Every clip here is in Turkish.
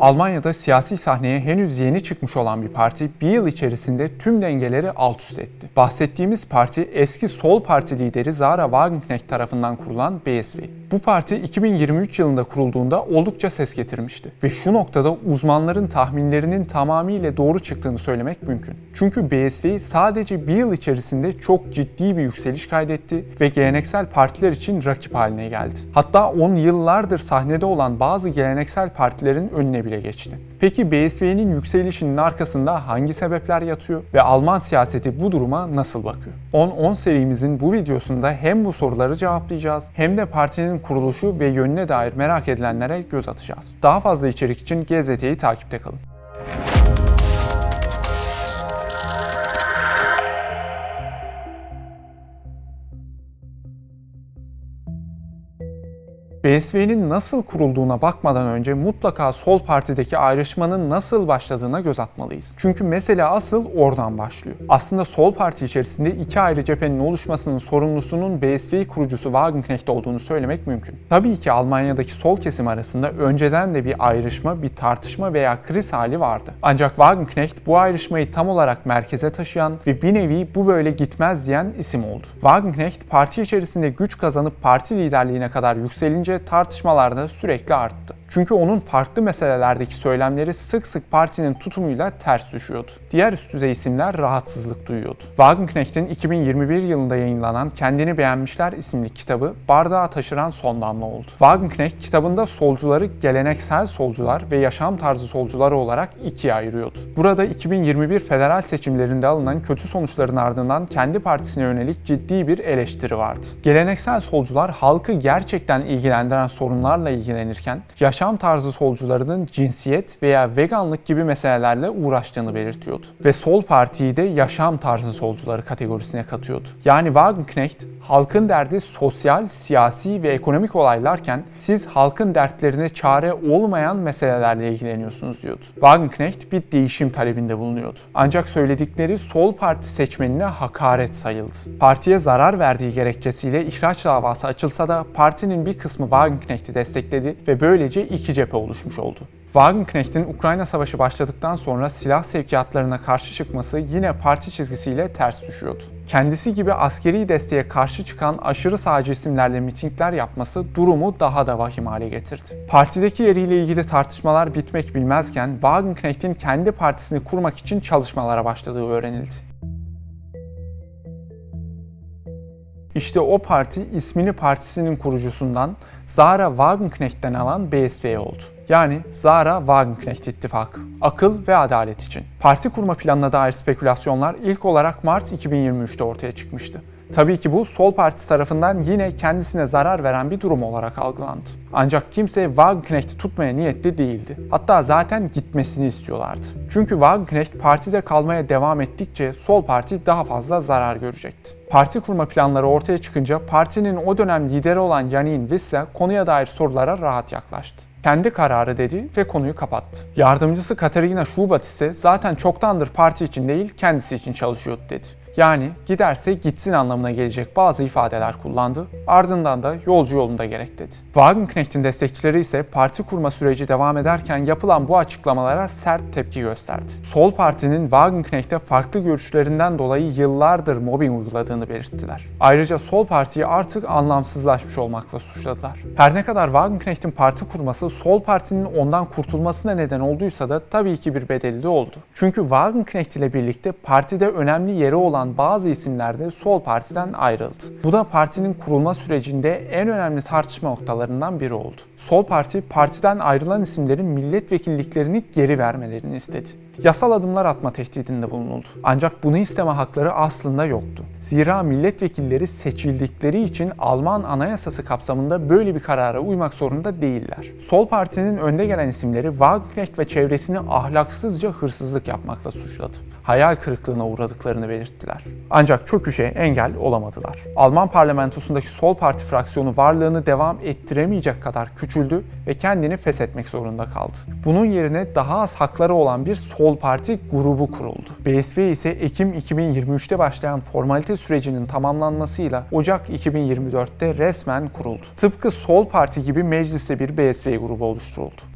Almanya'da siyasi sahneye henüz yeni çıkmış olan bir parti bir yıl içerisinde tüm dengeleri alt üst etti. Bahsettiğimiz parti eski sol parti lideri Zara Wagenknecht tarafından kurulan BSW. Bu parti 2023 yılında kurulduğunda oldukça ses getirmişti ve şu noktada uzmanların tahminlerinin tamamıyla doğru çıktığını söylemek mümkün. Çünkü BSW sadece bir yıl içerisinde çok ciddi bir yükseliş kaydetti ve geleneksel partiler için rakip haline geldi. Hatta 10 yıllardır sahnede olan bazı geleneksel partilerin önüne bile geçti. Peki BSW'nin yükselişinin arkasında hangi sebepler yatıyor ve Alman siyaseti bu duruma nasıl bakıyor? 10-10 serimizin bu videosunda hem bu soruları cevaplayacağız hem de partinin kuruluşu ve yönüne dair merak edilenlere göz atacağız. Daha fazla içerik için GZT'yi takipte kalın. BSV'nin nasıl kurulduğuna bakmadan önce mutlaka sol partideki ayrışmanın nasıl başladığına göz atmalıyız. Çünkü mesele asıl oradan başlıyor. Aslında sol parti içerisinde iki ayrı cephenin oluşmasının sorumlusunun BSV kurucusu Wagenknecht olduğunu söylemek mümkün. Tabii ki Almanya'daki sol kesim arasında önceden de bir ayrışma, bir tartışma veya kriz hali vardı. Ancak Wagenknecht bu ayrışmayı tam olarak merkeze taşıyan ve bir nevi bu böyle gitmez diyen isim oldu. Wagenknecht parti içerisinde güç kazanıp parti liderliğine kadar yükselince tartışmalarda sürekli arttı. Çünkü onun farklı meselelerdeki söylemleri sık sık partinin tutumuyla ters düşüyordu. Diğer üst düzey isimler rahatsızlık duyuyordu. Wagenknecht'in 2021 yılında yayınlanan Kendini Beğenmişler isimli kitabı bardağa taşıran son damla oldu. Wagenknecht kitabında solcuları geleneksel solcular ve yaşam tarzı solcuları olarak ikiye ayırıyordu. Burada 2021 federal seçimlerinde alınan kötü sonuçların ardından kendi partisine yönelik ciddi bir eleştiri vardı. Geleneksel solcular halkı gerçekten ilgilendiren sorunlarla ilgilenirken, yaşam tarzı solcularının cinsiyet veya veganlık gibi meselelerle uğraştığını belirtiyordu. Ve sol partiyi de yaşam tarzı solcuları kategorisine katıyordu. Yani Wagenknecht halkın derdi sosyal, siyasi ve ekonomik olaylarken siz halkın dertlerine çare olmayan meselelerle ilgileniyorsunuz diyordu. Wagenknecht bir değişim talebinde bulunuyordu. Ancak söyledikleri sol parti seçmenine hakaret sayıldı. Partiye zarar verdiği gerekçesiyle ihraç davası açılsa da partinin bir kısmı Wagenknecht'i destekledi ve böylece iki cephe oluşmuş oldu. Wagenknecht'in Ukrayna Savaşı başladıktan sonra silah sevkiyatlarına karşı çıkması yine parti çizgisiyle ters düşüyordu. Kendisi gibi askeri desteğe karşı çıkan aşırı sağcı isimlerle mitingler yapması durumu daha da vahim hale getirdi. Partideki yeriyle ilgili tartışmalar bitmek bilmezken Wagenknecht'in kendi partisini kurmak için çalışmalara başladığı öğrenildi. İşte o parti ismini partisinin kurucusundan Zara Wagenknecht'ten alan BSV oldu. Yani Zara Wagenknecht İttifakı. Akıl ve adalet için. Parti kurma planına dair spekülasyonlar ilk olarak Mart 2023'te ortaya çıkmıştı. Tabii ki bu Sol Parti tarafından yine kendisine zarar veren bir durum olarak algılandı. Ancak kimse Wagenknecht'i tutmaya niyetli değildi. Hatta zaten gitmesini istiyorlardı. Çünkü Wagenknecht partide kalmaya devam ettikçe Sol Parti daha fazla zarar görecekti. Parti kurma planları ortaya çıkınca partinin o dönem lideri olan Janine Wissler konuya dair sorulara rahat yaklaştı kendi kararı dedi ve konuyu kapattı. Yardımcısı Katerina Schubat ise zaten çoktandır parti için değil kendisi için çalışıyordu dedi. Yani giderse gitsin anlamına gelecek bazı ifadeler kullandı. Ardından da yolcu yolunda gerek dedi. Wagenknecht'in destekçileri ise parti kurma süreci devam ederken yapılan bu açıklamalara sert tepki gösterdi. Sol partinin Wagenknecht'e farklı görüşlerinden dolayı yıllardır mobbing uyguladığını belirttiler. Ayrıca sol partiyi artık anlamsızlaşmış olmakla suçladılar. Her ne kadar Wagenknecht'in parti kurması sol partinin ondan kurtulmasına neden olduysa da tabii ki bir bedeli de oldu. Çünkü Wagenknecht ile birlikte partide önemli yeri olan bazı isimler de sol partiden ayrıldı. Bu da partinin kurulma sürecinde en önemli tartışma noktalarından biri oldu. Sol parti partiden ayrılan isimlerin milletvekilliklerini geri vermelerini istedi. Yasal adımlar atma tehdidinde bulunuldu. Ancak bunu isteme hakları aslında yoktu. Zira milletvekilleri seçildikleri için Alman anayasası kapsamında böyle bir karara uymak zorunda değiller. Sol partinin önde gelen isimleri Wagenknecht ve çevresini ahlaksızca hırsızlık yapmakla suçladı. Hayal kırıklığına uğradıklarını belirttiler. Ancak çöküşe engel olamadılar. Alman parlamentosundaki sol parti fraksiyonu varlığını devam ettiremeyecek kadar küçüldü ve kendini feshetmek zorunda kaldı. Bunun yerine daha az hakları olan bir sol parti grubu kuruldu. BSV ise Ekim 2023'te başlayan formalite sürecinin tamamlanmasıyla Ocak 2024'te resmen kuruldu. Tıpkı Sol Parti gibi mecliste bir BSV grubu oluşturuldu.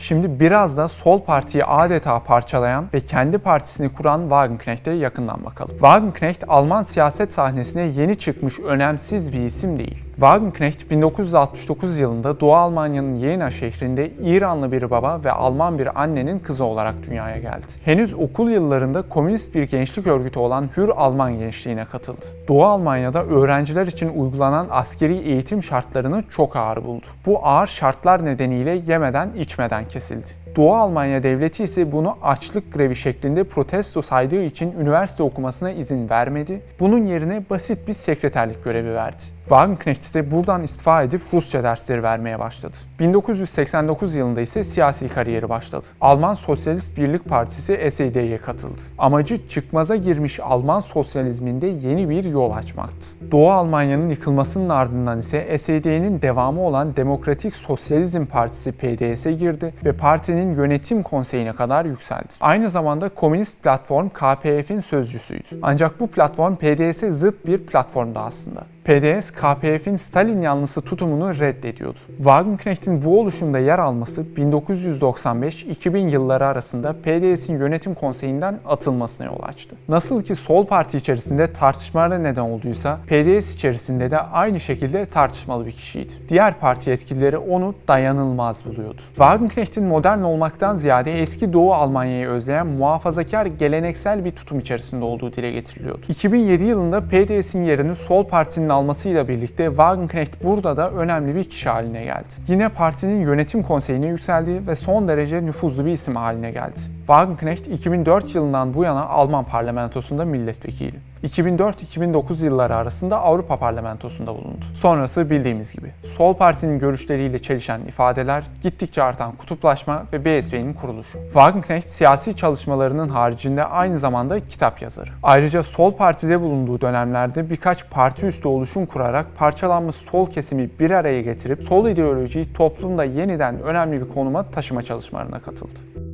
Şimdi biraz da sol partiyi adeta parçalayan ve kendi partisini kuran Wagenknecht'e yakından bakalım. Wagenknecht Alman siyaset sahnesine yeni çıkmış önemsiz bir isim değil. Wagenknecht 1969 yılında Doğu Almanya'nın Jena şehrinde İranlı bir baba ve Alman bir annenin kızı olarak dünyaya geldi. Henüz okul yıllarında komünist bir gençlik örgütü olan Hür Alman Gençliğine katıldı. Doğu Almanya'da öğrenciler için uygulanan askeri eğitim şartlarını çok ağır buldu. Bu ağır şartlar nedeniyle yemeden içmeden kesildi. Doğu Almanya devleti ise bunu açlık grevi şeklinde protesto saydığı için üniversite okumasına izin vermedi. Bunun yerine basit bir sekreterlik görevi verdi. Wagenknecht ise buradan istifa edip Rusça dersleri vermeye başladı. 1989 yılında ise siyasi kariyeri başladı. Alman Sosyalist Birlik Partisi SED'ye katıldı. Amacı çıkmaza girmiş Alman sosyalizminde yeni bir yol açmaktı. Doğu Almanya'nın yıkılmasının ardından ise SED'nin devamı olan Demokratik Sosyalizm Partisi PDS'e girdi ve partinin yönetim konseyine kadar yükseldi. Aynı zamanda Komünist Platform KPF'in sözcüsüydü. Ancak bu platform PDS'e zıt bir platformdu aslında. PDS, KPF'in Stalin yanlısı tutumunu reddediyordu. Wagenknecht'in bu oluşumda yer alması 1995-2000 yılları arasında PDS'in yönetim konseyinden atılmasına yol açtı. Nasıl ki sol parti içerisinde tartışmalara neden olduysa PDS içerisinde de aynı şekilde tartışmalı bir kişiydi. Diğer parti yetkilileri onu dayanılmaz buluyordu. Wagenknecht'in modern olmaktan ziyade eski Doğu Almanya'yı özleyen muhafazakar geleneksel bir tutum içerisinde olduğu dile getiriliyordu. 2007 yılında PDS'in yerini sol partinin almasıyla birlikte Wagenknecht burada da önemli bir kişi haline geldi. Yine partinin yönetim konseyine yükseldi ve son derece nüfuzlu bir isim haline geldi. Wagenknecht 2004 yılından bu yana Alman parlamentosunda milletvekili. 2004-2009 yılları arasında Avrupa Parlamentosu'nda bulundu. Sonrası bildiğimiz gibi sol partinin görüşleriyle çelişen ifadeler, gittikçe artan kutuplaşma ve BSV'nin kuruluşu. Wagenknecht siyasi çalışmalarının haricinde aynı zamanda kitap yazarı. Ayrıca sol partide bulunduğu dönemlerde birkaç parti üstü oluşum kurarak parçalanmış sol kesimi bir araya getirip sol ideolojiyi toplumda yeniden önemli bir konuma taşıma çalışmalarına katıldı.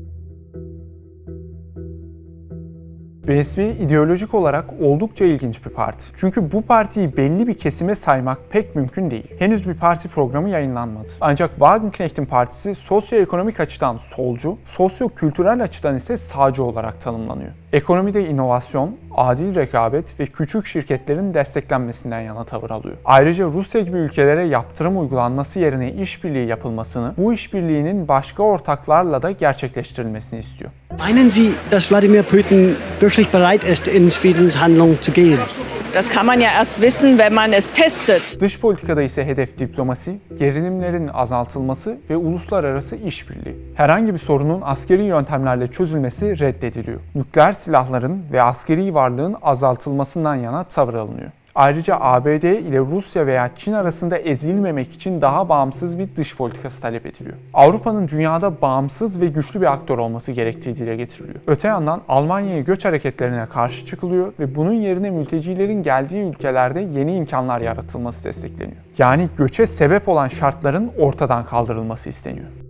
BSV ideolojik olarak oldukça ilginç bir parti. Çünkü bu partiyi belli bir kesime saymak pek mümkün değil. Henüz bir parti programı yayınlanmadı. Ancak Wagenknecht'in partisi sosyoekonomik açıdan solcu, sosyo-kültürel açıdan ise sağcı olarak tanımlanıyor. Ekonomide inovasyon, adil rekabet ve küçük şirketlerin desteklenmesinden yana tavır alıyor. Ayrıca Rusya gibi ülkelere yaptırım uygulanması yerine işbirliği yapılmasını, bu işbirliğinin başka ortaklarla da gerçekleştirilmesini istiyor. Meinen Sie, dass Wladimir Putin wirklich bereit ist, in Friedenshandlungen zu gehen? Das kann man ja erst wissen, wenn man es testet. Dış politikada ise hedef diplomasi, gerilimlerin azaltılması ve uluslararası işbirliği. Herhangi bir sorunun askeri yöntemlerle çözülmesi reddediliyor. Nükleer silahların ve askeri varlığın azaltılmasından yana tavır alınıyor. Ayrıca ABD ile Rusya veya Çin arasında ezilmemek için daha bağımsız bir dış politikası talep ediliyor. Avrupa'nın dünyada bağımsız ve güçlü bir aktör olması gerektiği dile getiriliyor. Öte yandan Almanya'ya göç hareketlerine karşı çıkılıyor ve bunun yerine mültecilerin geldiği ülkelerde yeni imkanlar yaratılması destekleniyor. Yani göçe sebep olan şartların ortadan kaldırılması isteniyor.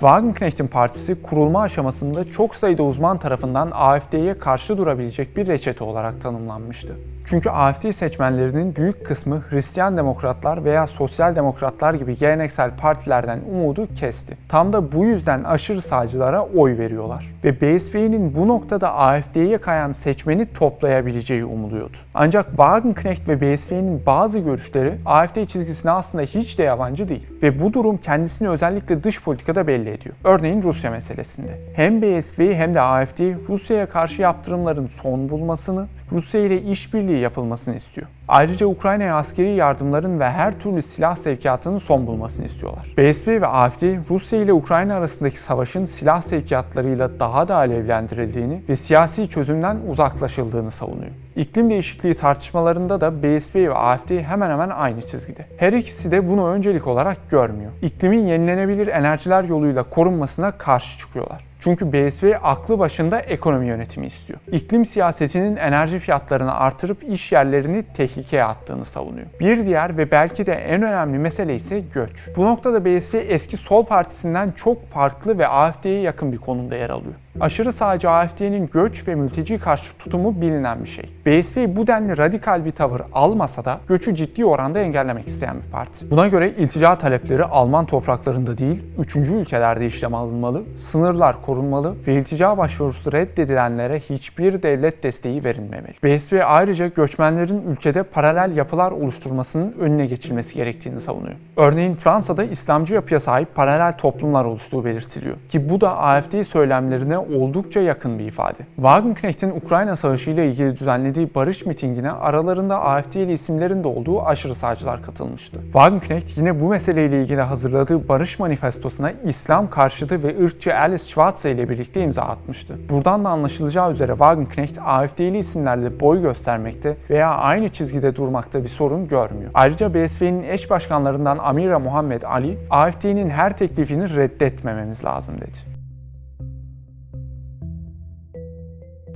Wagenknecht'in partisi kurulma aşamasında çok sayıda uzman tarafından AfD'ye karşı durabilecek bir reçete olarak tanımlanmıştı. Çünkü AfD seçmenlerinin büyük kısmı Hristiyan demokratlar veya sosyal demokratlar gibi geleneksel partilerden umudu kesti. Tam da bu yüzden aşırı sağcılara oy veriyorlar. Ve BSV'nin bu noktada AfD'ye kayan seçmeni toplayabileceği umuluyordu. Ancak Wagenknecht ve BSV'nin bazı görüşleri AfD çizgisine aslında hiç de yabancı değil. Ve bu durum kendisini özellikle dış politikada belli ediyor. Örneğin Rusya meselesinde. Hem BSV hem de AfD Rusya'ya karşı yaptırımların son bulmasını, Rusya ile işbirliği yapılmasını istiyor. Ayrıca Ukrayna'ya askeri yardımların ve her türlü silah sevkiyatının son bulmasını istiyorlar. BSV ve AfD, Rusya ile Ukrayna arasındaki savaşın silah sevkiyatlarıyla daha da alevlendirildiğini ve siyasi çözümden uzaklaşıldığını savunuyor. İklim değişikliği tartışmalarında da BSV ve AfD hemen hemen aynı çizgide. Her ikisi de bunu öncelik olarak görmüyor. İklimin yenilenebilir enerjiler yoluyla korunmasına karşı çıkıyorlar. Çünkü BSV aklı başında ekonomi yönetimi istiyor. İklim siyasetinin enerji fiyatlarını artırıp iş yerlerini tehlikeye attığını savunuyor. Bir diğer ve belki de en önemli mesele ise göç. Bu noktada BSV eski sol partisinden çok farklı ve AfD'ye yakın bir konumda yer alıyor. Aşırı sağcı AFD'nin göç ve mülteci karşı tutumu bilinen bir şey. BSV bu denli radikal bir tavır almasa da göçü ciddi oranda engellemek isteyen bir parti. Buna göre iltica talepleri Alman topraklarında değil, üçüncü ülkelerde işlem alınmalı, sınırlar korunmalı ve iltica başvurusu reddedilenlere hiçbir devlet desteği verilmemeli. BSV ayrıca göçmenlerin ülkede paralel yapılar oluşturmasının önüne geçilmesi gerektiğini savunuyor. Örneğin Fransa'da İslamcı yapıya sahip paralel toplumlar oluştuğu belirtiliyor. Ki bu da AFD söylemlerine oldukça yakın bir ifade. Wagenknecht'in Ukrayna Savaşı ile ilgili düzenlediği barış mitingine aralarında AFD'li isimlerin de olduğu aşırı sağcılar katılmıştı. Wagenknecht yine bu meseleyle ilgili hazırladığı barış manifestosuna İslam karşıtı ve ırkçı Alice Schwarze ile birlikte imza atmıştı. Buradan da anlaşılacağı üzere Wagenknecht AFD'li isimlerle boy göstermekte veya aynı çizgide durmakta bir sorun görmüyor. Ayrıca BSV'nin eş başkanlarından Amira Muhammed Ali, AFD'nin her teklifini reddetmememiz lazım dedi.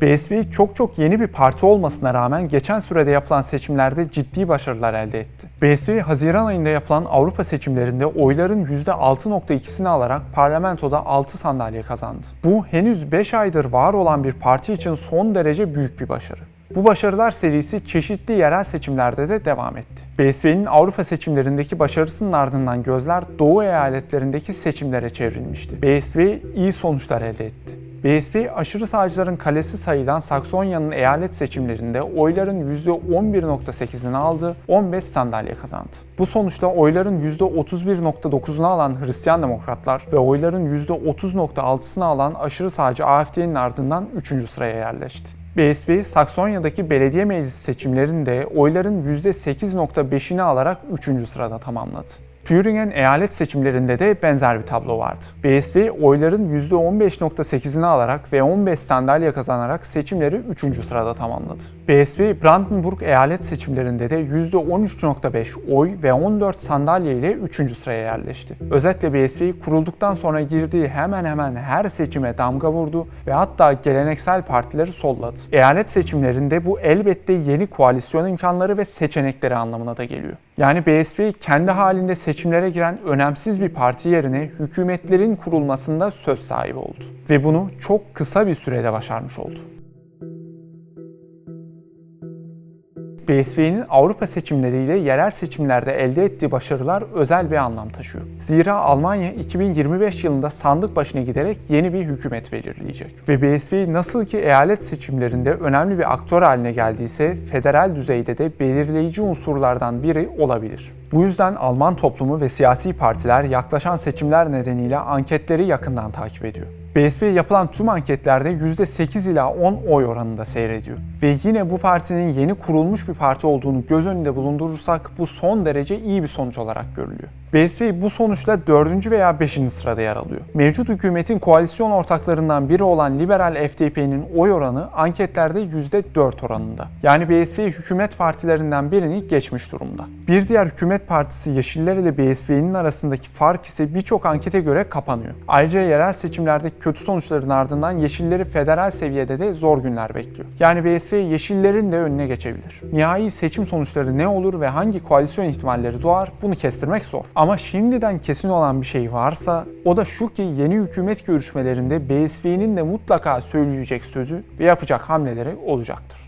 BSV çok çok yeni bir parti olmasına rağmen geçen sürede yapılan seçimlerde ciddi başarılar elde etti. BSV Haziran ayında yapılan Avrupa seçimlerinde oyların %6.2'sini alarak parlamentoda 6 sandalye kazandı. Bu henüz 5 aydır var olan bir parti için son derece büyük bir başarı. Bu başarılar serisi çeşitli yerel seçimlerde de devam etti. BSV'nin Avrupa seçimlerindeki başarısının ardından gözler Doğu eyaletlerindeki seçimlere çevrilmişti. BSV iyi sonuçlar elde etti. BSV aşırı sağcıların kalesi sayılan Saksonya'nın eyalet seçimlerinde oyların %11.8'ini aldı, 15 sandalye kazandı. Bu sonuçla oyların %31.9'unu alan Hristiyan Demokratlar ve oyların %30.6'sını alan aşırı sağcı AFD'nin ardından 3. sıraya yerleşti. BSV, Saksonya'daki belediye meclisi seçimlerinde oyların %8.5'ini alarak 3. sırada tamamladı. Thüringen eyalet seçimlerinde de benzer bir tablo vardı. BSV oyların %15.8'ini alarak ve 15 sandalye kazanarak seçimleri 3. sırada tamamladı. BSV Brandenburg eyalet seçimlerinde de %13.5 oy ve 14 sandalye ile 3. sıraya yerleşti. Özetle BSV kurulduktan sonra girdiği hemen hemen her seçime damga vurdu ve hatta geleneksel partileri solladı. Eyalet seçimlerinde bu elbette yeni koalisyon imkanları ve seçenekleri anlamına da geliyor. Yani BSV kendi halinde seçimlere giren önemsiz bir parti yerine hükümetlerin kurulmasında söz sahibi oldu. Ve bunu çok kısa bir sürede başarmış oldu. BSV'nin Avrupa seçimleriyle yerel seçimlerde elde ettiği başarılar özel bir anlam taşıyor. Zira Almanya 2025 yılında sandık başına giderek yeni bir hükümet belirleyecek. Ve BSV nasıl ki eyalet seçimlerinde önemli bir aktör haline geldiyse federal düzeyde de belirleyici unsurlardan biri olabilir. Bu yüzden Alman toplumu ve siyasi partiler yaklaşan seçimler nedeniyle anketleri yakından takip ediyor. BSV yapılan tüm anketlerde %8 ila 10 oy oranında seyrediyor. Ve yine bu partinin yeni kurulmuş bir parti olduğunu göz önünde bulundurursak bu son derece iyi bir sonuç olarak görülüyor. BSV bu sonuçla 4. veya 5. sırada yer alıyor. Mevcut hükümetin koalisyon ortaklarından biri olan liberal FDP'nin oy oranı anketlerde %4 oranında. Yani BSV hükümet partilerinden birini geçmiş durumda. Bir diğer hükümet partisi Yeşiller ile BSV'nin arasındaki fark ise birçok ankete göre kapanıyor. Ayrıca yerel seçimlerde kötü sonuçların ardından Yeşilleri federal seviyede de zor günler bekliyor. Yani BSV Yeşillerin de önüne geçebilir. Nihai seçim sonuçları ne olur ve hangi koalisyon ihtimalleri doğar bunu kestirmek zor. Ama şimdiden kesin olan bir şey varsa o da şu ki yeni hükümet görüşmelerinde BSV'nin de mutlaka söyleyecek sözü ve yapacak hamleleri olacaktır.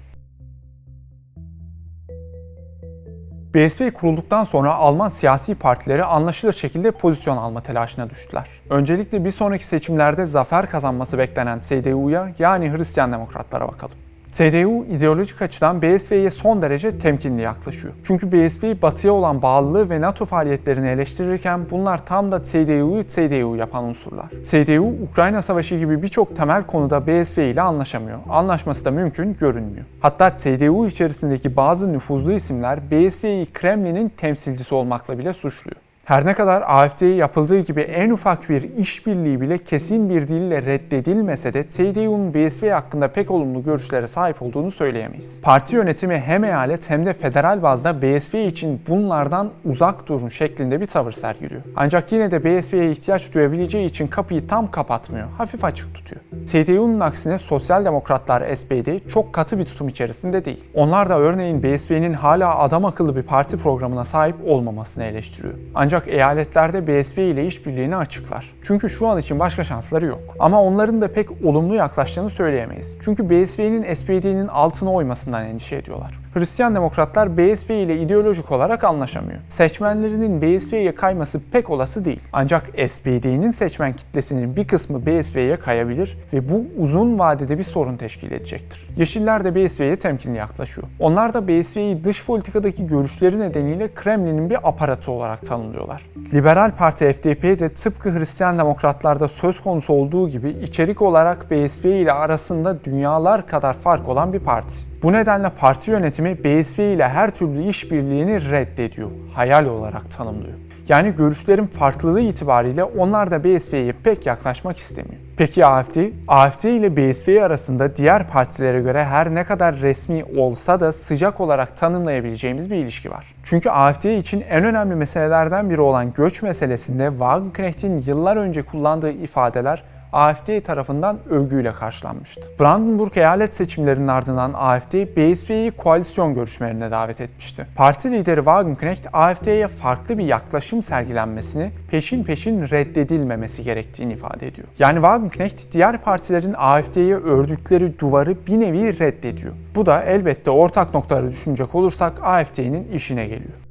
BSV kurulduktan sonra Alman siyasi partileri anlaşılır şekilde pozisyon alma telaşına düştüler. Öncelikle bir sonraki seçimlerde zafer kazanması beklenen CDU'ya yani Hristiyan Demokratlara bakalım. CDU ideolojik açıdan BSV'ye son derece temkinli yaklaşıyor. Çünkü BSV batıya olan bağlılığı ve NATO faaliyetlerini eleştirirken bunlar tam da CDU'yu CDU yapan unsurlar. CDU, Ukrayna Savaşı gibi birçok temel konuda BSV ile anlaşamıyor. Anlaşması da mümkün görünmüyor. Hatta CDU içerisindeki bazı nüfuzlu isimler BSV'yi Kremlin'in temsilcisi olmakla bile suçluyor. Her ne kadar AFD'ye yapıldığı gibi en ufak bir işbirliği bile kesin bir dille reddedilmese de CDU'nun BSV hakkında pek olumlu görüşlere sahip olduğunu söyleyemeyiz. Parti yönetimi hem eyalet hem de federal bazda BSV için bunlardan uzak durun şeklinde bir tavır sergiliyor. Ancak yine de BSV'ye ihtiyaç duyabileceği için kapıyı tam kapatmıyor, hafif açık tutuyor. CDU'nun aksine Sosyal Demokratlar SPD çok katı bir tutum içerisinde değil. Onlar da örneğin BSV'nin hala adam akıllı bir parti programına sahip olmamasını eleştiriyor. Ancak Ancak eyaletlerde BSV ile işbirliğini açıklar. Çünkü şu an için başka şansları yok. Ama onların da pek olumlu yaklaştığını söyleyemeyiz. Çünkü BSV'nin SPD'nin altına oymasından endişe ediyorlar. Hristiyan demokratlar BSV ile ideolojik olarak anlaşamıyor. Seçmenlerinin BSV'ye kayması pek olası değil. Ancak SPD'nin seçmen kitlesinin bir kısmı BSV'ye kayabilir ve bu uzun vadede bir sorun teşkil edecektir. Yeşiller de BSV'ye temkinli yaklaşıyor. Onlar da BSV'yi dış politikadaki görüşleri nedeniyle Kremlin'in bir aparatı olarak tanımlıyorlar. Liberal Parti FDP de tıpkı Hristiyan demokratlarda söz konusu olduğu gibi içerik olarak BSV ile arasında dünyalar kadar fark olan bir parti. Bu nedenle parti yönetimi BSV ile her türlü işbirliğini reddediyor, hayal olarak tanımlıyor. Yani görüşlerin farklılığı itibariyle onlar da BSV'ye pek yaklaşmak istemiyor. Peki AFD? AFD ile BSV arasında diğer partilere göre her ne kadar resmi olsa da sıcak olarak tanımlayabileceğimiz bir ilişki var. Çünkü AFD için en önemli meselelerden biri olan göç meselesinde Wagenknecht'in yıllar önce kullandığı ifadeler AFD tarafından övgüyle karşılanmıştı. Brandenburg eyalet seçimlerinin ardından AFD, BSV'yi koalisyon görüşmelerine davet etmişti. Parti lideri Wagenknecht, AFD'ye farklı bir yaklaşım sergilenmesini, peşin peşin reddedilmemesi gerektiğini ifade ediyor. Yani Wagenknecht, diğer partilerin AFD'ye ördükleri duvarı bir nevi reddediyor. Bu da elbette ortak noktaları düşünecek olursak AFD'nin işine geliyor.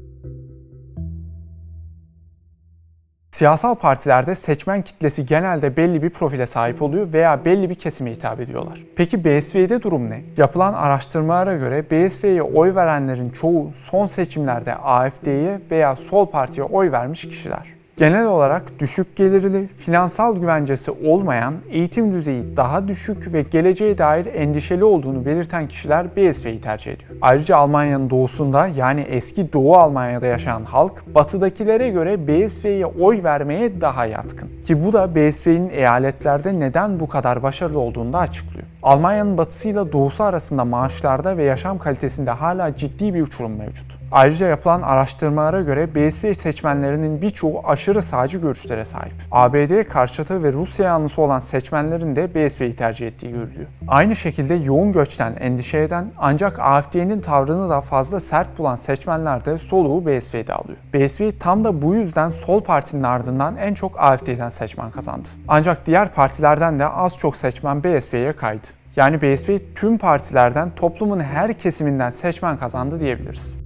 Siyasal partilerde seçmen kitlesi genelde belli bir profile sahip oluyor veya belli bir kesime hitap ediyorlar. Peki BSV'de durum ne? Yapılan araştırmalara göre BSV'ye oy verenlerin çoğu son seçimlerde AFD'ye veya sol partiye oy vermiş kişiler. Genel olarak düşük gelirli, finansal güvencesi olmayan, eğitim düzeyi daha düşük ve geleceğe dair endişeli olduğunu belirten kişiler BSV'yi tercih ediyor. Ayrıca Almanya'nın doğusunda yani eski Doğu Almanya'da yaşayan halk batıdakilere göre BSV'ye oy vermeye daha yatkın. Ki bu da BSV'nin eyaletlerde neden bu kadar başarılı olduğunu da açıklıyor. Almanya'nın batısıyla doğusu arasında maaşlarda ve yaşam kalitesinde hala ciddi bir uçurum mevcut. Ayrıca yapılan araştırmalara göre BSV seçmenlerinin birçoğu aşırı sağcı görüşlere sahip. ABD karşıtı ve Rusya yanlısı olan seçmenlerin de BSV'yi tercih ettiği görülüyor. Aynı şekilde yoğun göçten endişe eden ancak AFD'nin tavrını da fazla sert bulan seçmenler de soluğu BSV'de alıyor. BSV tam da bu yüzden sol partinin ardından en çok AFD'den seçmen kazandı. Ancak diğer partilerden de az çok seçmen BSV'ye kaydı. Yani BSV tüm partilerden toplumun her kesiminden seçmen kazandı diyebiliriz.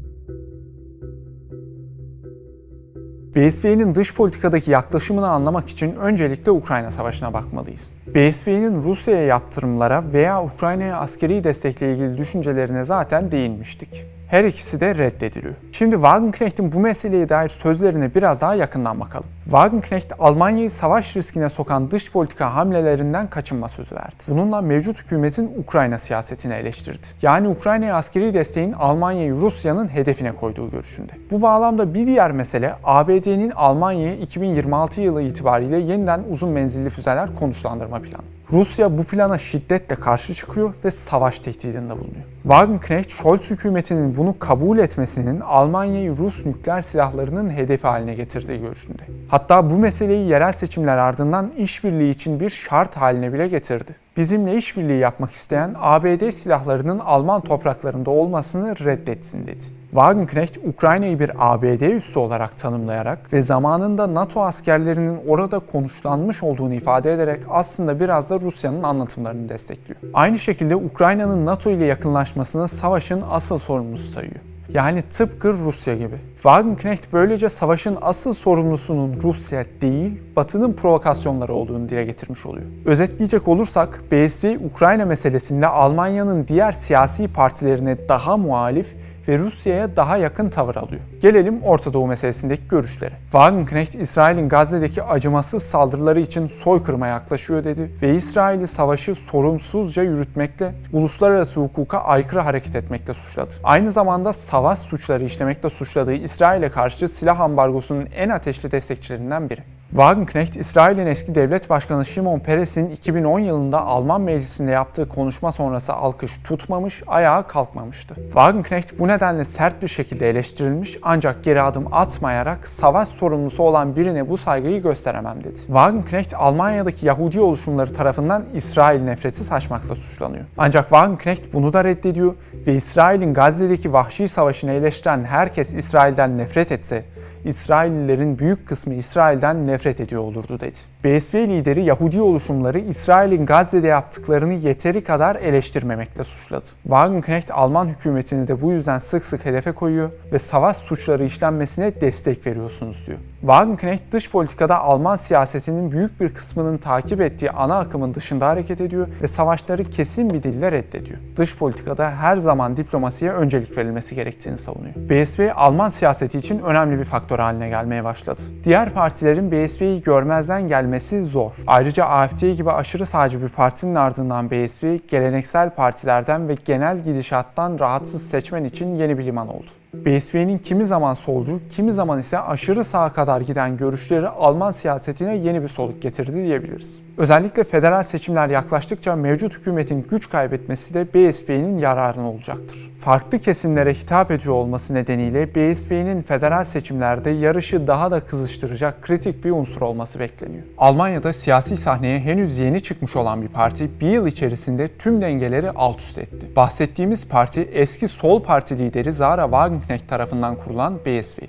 BSV'nin dış politikadaki yaklaşımını anlamak için öncelikle Ukrayna Savaşı'na bakmalıyız. BSV'nin Rusya'ya yaptırımlara veya Ukrayna'ya askeri destekle ilgili düşüncelerine zaten değinmiştik. Her ikisi de reddediliyor. Şimdi Wagenknecht'in bu meseleye dair sözlerine biraz daha yakından bakalım. Wagenknecht, Almanya'yı savaş riskine sokan dış politika hamlelerinden kaçınma sözü verdi. Bununla mevcut hükümetin Ukrayna siyasetini eleştirdi. Yani Ukrayna'ya askeri desteğin Almanya'yı Rusya'nın hedefine koyduğu görüşünde. Bu bağlamda bir diğer mesele ABD'nin Almanya'ya 2026 yılı itibariyle yeniden uzun menzilli füzeler konuşlandırma planı. Rusya bu plana şiddetle karşı çıkıyor ve savaş tehdidinde bulunuyor. Wagenknecht, Scholz hükümetinin bunu kabul etmesinin Almanya'yı Rus nükleer silahlarının hedefi haline getirdiği görüşünde. Hatta bu meseleyi yerel seçimler ardından işbirliği için bir şart haline bile getirdi. Bizimle işbirliği yapmak isteyen ABD silahlarının Alman topraklarında olmasını reddetsin dedi. Wagenknecht, Ukrayna'yı bir ABD üssü olarak tanımlayarak ve zamanında NATO askerlerinin orada konuşlanmış olduğunu ifade ederek aslında biraz da Rusya'nın anlatımlarını destekliyor. Aynı şekilde Ukrayna'nın NATO ile yakınlaşmasını savaşın asıl sorumlusu sayıyor. Yani tıpkı Rusya gibi. Wagenknecht böylece savaşın asıl sorumlusunun Rusya değil, Batı'nın provokasyonları olduğunu dile getirmiş oluyor. Özetleyecek olursak, BSV Ukrayna meselesinde Almanya'nın diğer siyasi partilerine daha muhalif ve Rusya'ya daha yakın tavır alıyor. Gelelim Orta Doğu meselesindeki görüşlere. Wagenknecht, İsrail'in Gazze'deki acımasız saldırıları için soykırıma yaklaşıyor dedi ve İsrail'i savaşı sorumsuzca yürütmekle, uluslararası hukuka aykırı hareket etmekle suçladı. Aynı zamanda savaş suçları işlemekle suçladığı İsrail'e karşı silah ambargosunun en ateşli destekçilerinden biri. Wagenknecht, İsrail'in eski devlet başkanı Şimon Peres'in 2010 yılında Alman meclisinde yaptığı konuşma sonrası alkış tutmamış, ayağa kalkmamıştı. Wagenknecht bu nedenle sert bir şekilde eleştirilmiş ancak geri adım atmayarak savaş sorumlusu olan birine bu saygıyı gösteremem dedi. Wagenknecht, Almanya'daki Yahudi oluşumları tarafından İsrail nefreti saçmakla suçlanıyor. Ancak Wagenknecht bunu da reddediyor ve İsrail'in Gazze'deki vahşi savaşını eleştiren herkes İsrail'den nefret etse, İsraillilerin büyük kısmı İsrail'den nefret ediyor olurdu dedi. BSV lideri Yahudi oluşumları İsrail'in Gazze'de yaptıklarını yeteri kadar eleştirmemekle suçladı. Wagenknecht Alman hükümetini de bu yüzden sık sık hedefe koyuyor ve savaş suçları işlenmesine destek veriyorsunuz diyor. Wagenknecht dış politikada Alman siyasetinin büyük bir kısmının takip ettiği ana akımın dışında hareket ediyor ve savaşları kesin bir dille reddediyor. Dış politikada her zaman diplomasiye öncelik verilmesi gerektiğini savunuyor. BSV Alman siyaseti için önemli bir faktör haline gelmeye başladı. Diğer partilerin BSV'yi görmezden gelmesi zor. Ayrıca AfD gibi aşırı sağcı bir partinin ardından BSV geleneksel partilerden ve genel gidişattan rahatsız seçmen için yeni bir liman oldu. BSV'nin kimi zaman solcu, kimi zaman ise aşırı sağa kadar giden görüşleri Alman siyasetine yeni bir soluk getirdi diyebiliriz. Özellikle federal seçimler yaklaştıkça mevcut hükümetin güç kaybetmesi de BSV'nin yararına olacaktır. Farklı kesimlere hitap ediyor olması nedeniyle BSV'nin federal seçimlerde yarışı daha da kızıştıracak kritik bir unsur olması bekleniyor. Almanya'da siyasi sahneye henüz yeni çıkmış olan bir parti bir yıl içerisinde tüm dengeleri alt üst etti. Bahsettiğimiz parti eski sol parti lideri Zara Wagenknecht tarafından kurulan BSV.